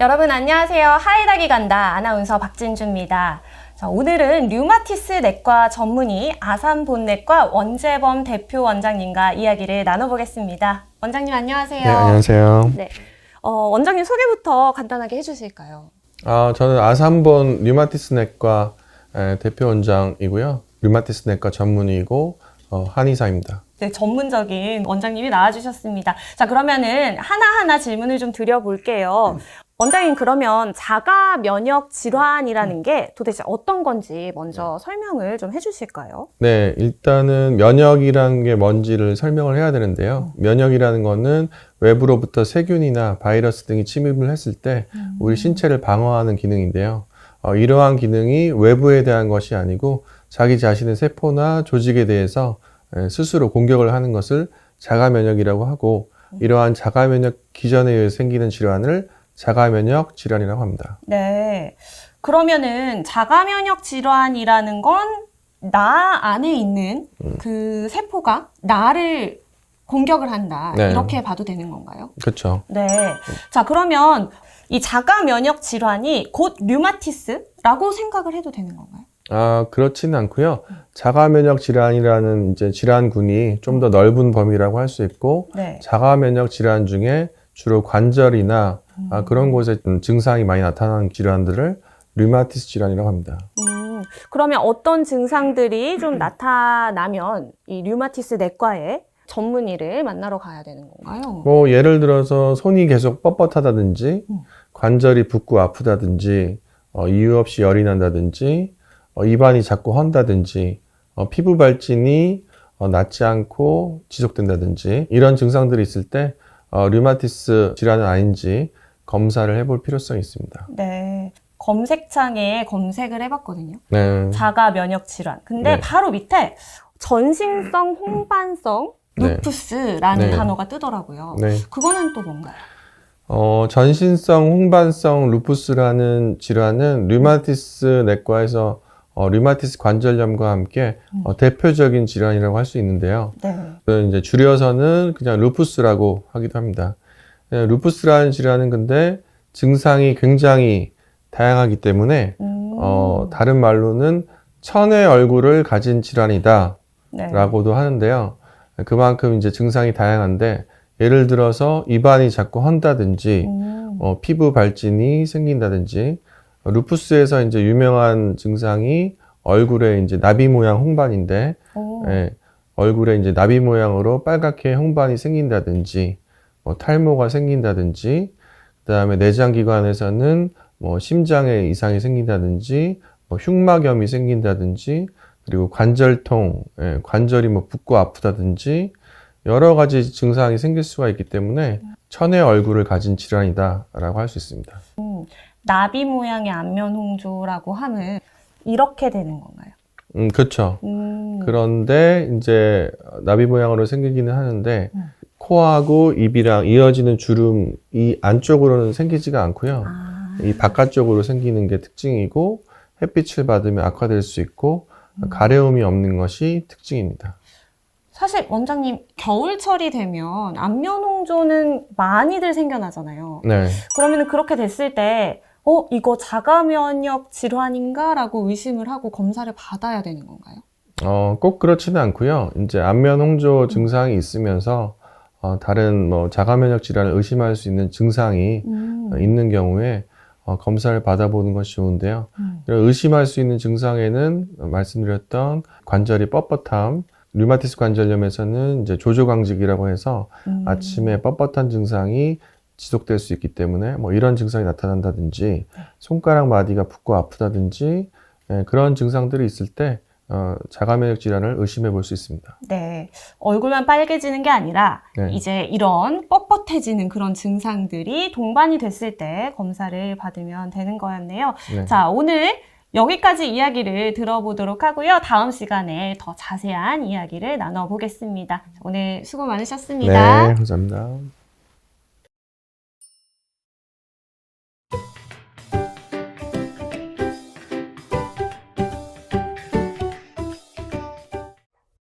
여러분 안녕하세요. 하이닥이 간다. 아나운서 박진주입니다. 자, 오늘은 류마티스 내과 전문의 아산본내과 원재범 대표 원장님과 이야기를 나눠보겠습니다. 원장님 안녕하세요. 네, 안녕하세요. 네. 어, 원장님 소개부터 간단하게 해주실까요? 아, 저는 아산본 류마티스 내과 에, 대표 원장이고요. 류마티스 내과 전문의이고 어, 한의사입니다. 네, 전문적인 원장님이 나와주셨습니다. 자, 그러면은 하나하나 질문을 좀 드려볼게요. 원장님, 그러면 자가 면역 질환이라는 게 도대체 어떤 건지 먼저 설명을 좀 해주실까요? 네, 일단은 면역이라는 게 뭔지를 설명을 해야 되는데요. 면역이라는 거는 외부로부터 세균이나 바이러스 등이 침입을 했을 때 우리 신체를 방어하는 기능인데요. 어, 이러한 기능이 외부에 대한 것이 아니고 자기 자신의 세포나 조직에 대해서 에, 스스로 공격을 하는 것을 자가 면역이라고 하고 이러한 자가 면역 기전에 의해 생기는 질환을 자가 면역 질환이라고 합니다. 네. 그러면은 자가 면역 질환이라는 건 나 안에 있는 그 세포가 나를 공격을 한다. 네. 이렇게 봐도 되는 건가요? 그렇죠. 네. 자, 그러면 이 자가 면역 질환이 곧 류마티스라고 생각을 해도 되는 건가요? 아, 그렇지는 않고요. 자가 면역 질환이라는 이제 질환군이 좀 더 넓은 범위라고 할 수 있고 네. 자가 면역 질환 중에 주로 관절이나 아, 그런 곳에 좀 증상이 많이 나타나는 질환들을 류마티스 질환이라고 합니다. 음, 그러면 어떤 증상들이 좀 나타나면 이 류마티스 내과에 전문의를 만나러 가야 되는 건가요? 뭐 예를 들어서 손이 계속 뻣뻣하다든지 음. 관절이 붓고 아프다든지 어, 이유 없이 열이 난다든지 어, 입안이 자꾸 헌다든지 어, 피부 발진이 어, 낫지 않고 지속된다든지 이런 증상들이 있을 때 어, 류마티스 질환은 아닌지 검사를 해볼 필요성이 있습니다. 네. 검색창에 검색을 해봤거든요. 네. 자가 면역 질환. 근데 네. 바로 밑에 전신성 홍반성 네. 루푸스라는 네. 단어가 뜨더라고요. 네. 그거는 또 뭔가요? 어, 전신성 홍반성 루푸스라는 질환은 류마티스 내과에서 어, 류마티스 관절염과 함께 어, 대표적인 질환이라고 할 수 있는데요. 네. 이제 줄여서는 그냥 루푸스라고 하기도 합니다. 예, 루푸스라는 질환은 근데 증상이 굉장히 다양하기 때문에 음, 어, 다른 말로는 천의 얼굴을 가진 질환이다. 네. 라고도 하는데요. 그만큼 이제 증상이 다양한데 예를 들어서 입안이 자꾸 헌다든지 음, 어, 피부 발진이 생긴다든지 어, 루푸스에서 이제 유명한 증상이 얼굴에 이제 나비 모양 홍반인데 오, 예, 얼굴에 이제 나비 모양으로 빨갛게 홍반이 생긴다든지 뭐 탈모가 생긴다든지 그다음에 내장 기관에서는 뭐 심장에 이상이 생긴다든지 뭐 흉막염이 생긴다든지 그리고 관절통, 예, 관절이 뭐 붓고 아프다든지 여러 가지 증상이 생길 수가 있기 때문에 천의 얼굴을 가진 질환이다라고 할 수 있습니다. 나비 모양의 안면 홍조라고 하면 이렇게 되는 건가요? 음, 그렇죠. 음, 그런데 이제 나비 모양으로 생기기는 하는데 음. 코하고 입이랑 이어지는 주름 이 안쪽으로는 생기지가 않고요. 아, 이 바깥쪽으로 생기는 게 특징이고 햇빛을 받으면 악화될 수 있고 가려움이 없는 것이 특징입니다. 사실 원장님 겨울철이 되면 안면 홍조는 많이들 생겨나잖아요. 네. 그러면 그렇게 됐을 때, 어, 이거 자가 면역 질환인가 라고 의심을 하고 검사를 받아야 되는 건가요? 어, 꼭 그렇지는 않고요. 이제 안면 홍조 증상이 있으면서 어, 다른 뭐 자가 면역 질환을 의심할 수 있는 증상이 음, 있는 경우에 어, 검사를 받아보는 것이 좋은데요. 음. 이런 의심할 수 있는 증상에는 말씀드렸던 관절이 뻣뻣함, 류마티스 관절염에서는 이제 조조강직이라고 해서 음. 아침에 뻣뻣한 증상이 지속될 수 있기 때문에 뭐 이런 증상이 나타난다든지 손가락 마디가 붓고 아프다든지 예, 그런 증상들이 있을 때 어, 자가면역 질환을 의심해 볼 수 있습니다. 네. 얼굴만 빨개지는 게 아니라 네. 이제 이런 뻣뻣해지는 그런 증상들이 동반이 됐을 때 검사를 받으면 되는 거였네요. 네. 자, 오늘 여기까지 이야기를 들어보도록 하고요. 다음 시간에 더 자세한 이야기를 나눠보겠습니다. 오늘 수고 많으셨습니다. 네, 감사합니다.